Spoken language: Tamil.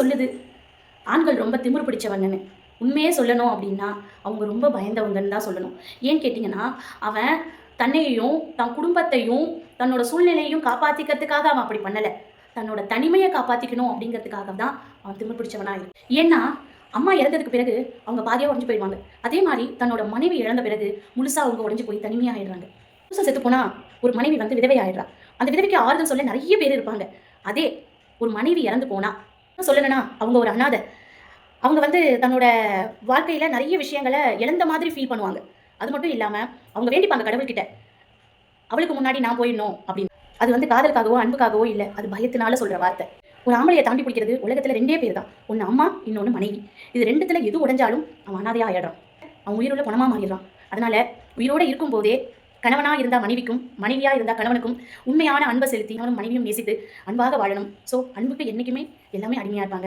சொல்லுது. ஆண்கள் ரொம்ப திமிர் பிடிச்சவங்கன்னு. உண்மையே சொல்லணும் அப்படின்னா அவங்க ரொம்ப பயந்தவங்கன்னு தான் சொல்லணும். ஏன்னு கேட்டிங்கன்னா அவன் தன்னையும் தன் குடும்பத்தையும் தன்னோட சூழ்நிலையையும் காப்பாற்றிக்கிறதுக்காக அவன் அப்படி பண்ணலை. தன்னோட தனிமையை காப்பாற்றிக்கணும் அப்படிங்கிறதுக்காக தான் அவன் திமிர் பிடிச்சவனாக இருக்கு ஏன்னா அம்மா இறந்ததுக்கு பிறகு அவங்க பாதியாக உடஞ்சு போயிடுவாங்க. அதே மாதிரி தன்னோட மனைவி இழந்த பிறகு முழுசா அவங்க உடஞ்சு போய் தனிமையாகிடுறாங்க முழுசாக செத்து போனால் ஒரு மனைவி வந்து விதவை ஆயிடுறா அந்த விதவைக்கு ஆறுதல் சொல்ல நிறைய பேர் இருப்பாங்க. அதே ஒரு மனைவி இறந்து போனா சொல்லணும்னா அவங்க ஒரு அனாதை. அவங்க வந்து தன்னோட வாழ்க்கையில் நிறைய விஷயங்களை இழந்த மாதிரி ஃபீல் பண்ணுவாங்க. அது மட்டும் இல்லாமல் அவங்க வேண்டிப்பாங்க கடவுள்கிட்ட. அவளுக்கு முன்னாடி நான் போயிடணும் அப்படின்னு. அது வந்து காதலுக்காகவோ அன்புக்காகவோ இல்லை. அது பயத்தினால சொல்கிற வார்த்தை. ஒரு ஆம்பளையை தாண்டி பிடிக்கிறது உலகத்தில் ரெண்டே பேர் தான். ஒன்று அம்மா இன்னொன்று மனைவி. இது ரெண்டுத்துல எது உடைஞ்சாலும் அவன் அனாதையாக ஆயிடுறான். அவன் உயிருள்ள பணமாக மாறிடுறான். அதனால உயிரோட இருக்கும்போதே கணவனா இருந்தா மனைவிக்கும் மனைவியா இருந்தா கணவனுக்கும் உண்மையான அன்பை செலுத்தி அவனும் மனைவியும் நேசித்து அன்பாக வாழணும். ஸோ அன்புக்கு என்றைக்குமே எல்லாமே அடிமையாக இருப்பாங்க.